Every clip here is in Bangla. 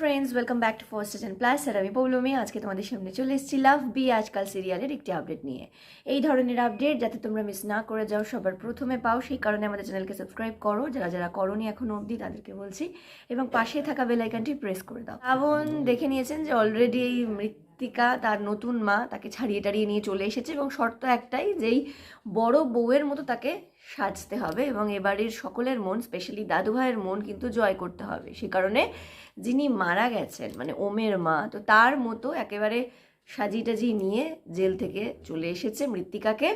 Friends welcome back to first season plus আর আমি পৌলমি, আজকে তোমাদের সামনে চলে এসেছি লাভ বি আজকাল সিরিয়ালের একটি আপডেট নিয়ে। এই ধরনের আপডেট যাতে তোমরা মিস না করে যাও, সবার প্রথমে পাও, সেই কারণে আমাদের চ্যানেলকে সাবস্ক্রাইব করো। যারা যারা করনি এখনও অবধি, তাদেরকে বলছি। এবং পাশে থাকা বেলাইকানটি প্রেস করে দাও। শ্রাবণ দেখে নিয়েছেন যে অলরেডি এই মৃত্তিকা তার নতুন মা, তাকে ছাড়িয়ে টাড়িয়ে নিয়ে চলে এসেছে এবং শর্ত একটাই যেই বড় বউয়ের মতো তাকে সাজতে হবে এবং এবাড়ির সকলের মন স্পেশালি দাদু ভাইয়ের মন কিন্তু জয় করতে হবে। সে কারণে যিনি মারা গেছেন মানে ওমের মা, তো তার মতো একেবারে সাজি টাজি নিয়ে জেল থেকে চলে এসেছে মৃত্তিকাকে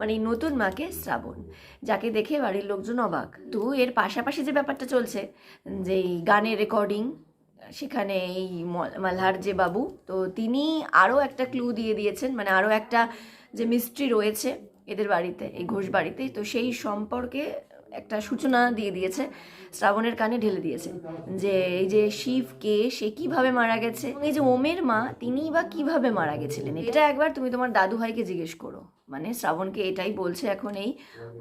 মানে নতুন মাকে শ্রাবণ, যাকে দেখে বাড়ির লোকজন অবাক। তো এর পাশাপাশি যে ব্যাপারটা চলছে, যে গানের রেকর্ডিং সেখানে এই মালহার যে বাবু, তো তিনি আরও একটা ক্লু দিয়ে দিয়েছেন মানে আরও একটা যে মিস্ট্রি রয়েছে এদের বাড়িতে, এই ঘোষ বাড়িতে তো সেই সম্পর্কে একটা সূচনা দিয়ে দিয়েছে, শ্রাবণের কানে ঢেলে দিয়েছে, যে এই যে শিব, কে, সে কীভাবে মারা গেছে, এই যে ওমের মা তিনি বা কীভাবে মারা গেছিলেন? এটা একবার তুমি তোমার দাদু ভাইকে জিজ্ঞেস করো। মানে শ্রাবণকে এটাই বলছে এখন এই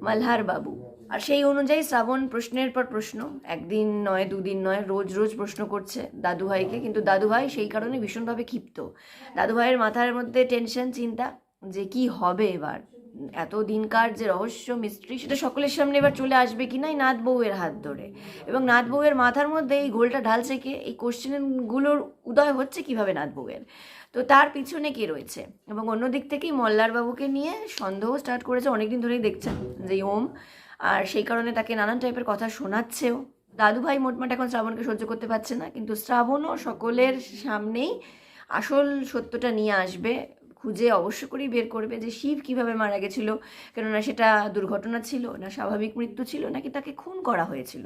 মালহার বাবু। আর সেই অনুযায়ী শ্রাবণ প্রশ্নের পর প্রশ্ন, একদিন নয়, দুদিন নয়, রোজ রোজ প্রশ্ন করছে দাদু ভাইকে কিন্তু দাদু ভাই সেই কারণে ভীষণভাবে ক্ষিপ্ত। দাদু ভাইয়ের মাথার মধ্যে টেনশন চিন্তা যে কি হবে এবার? এত দিনকার যে রহস্য, মিস্ট্রি, সেটা সকলের সামনে এবার চলে আসবে কি না এই নাথ বউয়ের হাত ধরে। এবং নাথ বউয়ের মাথার মধ্যে এই গোলটা ঢালছে কে? এই কোশ্চেনগুলোর উদয় হচ্ছে কীভাবে নাথ বউয়ের? তো তার পিছনে কে রয়েছে? এবং অন্য দিক থেকেই মল্লার বাবুকে নিয়ে সন্দেহ স্টার্ট করেছে, অনেকদিন ধরেই দেখছেন যে ওম, আর সেই কারণে তাকে নানান টাইপের কথা শোনাচ্ছেও। দাদু ভাই মোটমাট এখন শ্রাবণকে সহ্য করতে পারছে না, কিন্তু শ্রাবণও সকলের সামনেই আসল সত্যটা নিয়ে আসবে। খুঁজে অবশ্য করেই বের করবে যে শিব কীভাবে মারা গেছিল, কেননা সেটা দুর্ঘটনা ছিল না, স্বাভাবিক মৃত্যু ছিল, নাকি তাকে খুন করা হয়েছিল।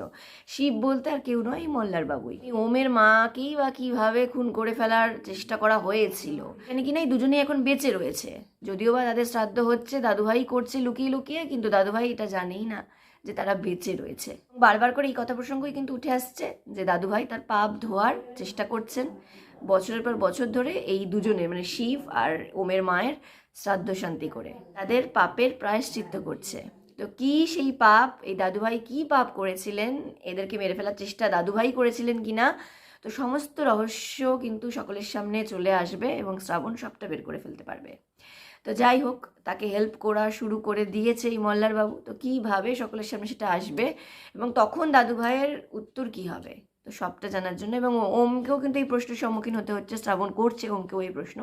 শিব বলতে আর কেউ নয় মল্লার বাবুই ওমের মাকেই বা কীভাবে খুন করে ফেলার চেষ্টা করা হয়েছিল। কিনা এই দুজনেই এখন বেঁচে রয়েছে। যদিও বা তাদের শ্রাদ্ধ হচ্ছে, দাদুভাই করছে লুকিয়ে লুকিয়ে, কিন্তু দাদুভাই এটা জানেই না যে তারা বেঁচে রয়েছে। বারবার করে এই কথা প্রসঙ্গই কিন্তু উঠে আসছে যে দাদুভাই তার পাপ ধোয়ার চেষ্টা করছেন। বছরের পর বছর ধরে এই দুজনের মানে শিব আর ওমের মায়ের শ্রাদ্ধ শান্তি করে। তাদের পাপের প্রায়শ্চিত্ত করছে। তো কি সেই পাপ? এই দাদুভাই কি পাপ করেছিলেন? এদেরকে মেরে ফেলার চেষ্টা দাদুভাই করেছিলেন কিনা? তো সমস্ত রহস্য কিন্তু সকলের সামনে চলে আসবে এবং শ্রাবণ সবটা বের করে ফেলতে পারবে। তো যাই হোক, তাকে হেল্প করা শুরু করে দিয়েছে এই মল্লার বাবু তো কীভাবে সকলের সামনে সেটা আসবে এবং তখন দাদু ভাইয়ের উত্তর কি হবে? তো সবটা জানার জন্য এবং ওমকেও কিন্তু এই প্রশ্নের সম্মুখীন হতে হচ্ছে, শ্রাবণ করছে ওমকেও এই প্রশ্ন।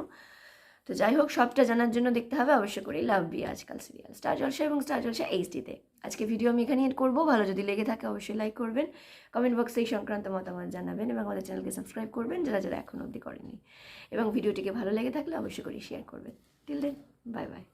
তো যাই হোক, সবটা জানার জন্য দেখতে হবে, অবশ্য করেই লাভ বি আজকাল সিরিয়াল স্টার জলসা এবং স্টার জলসা এইচডিতে আজকে ভিডিও আমি এখানে এড করব, ভালো যদি লেগে থাকে অবশ্যই লাইক করবেন কমেন্ট বক্সে এই সংক্রান্ত মতামত জানাবেন এবং আমাদের চ্যানেলকে সাবস্ক্রাইব করবেন যারা যারা এখন অবধি করেনি এবং ভিডিওটিকে ভালো লেগে থাকলে অবশ্যই করে শেয়ার করবেন। Till then bye bye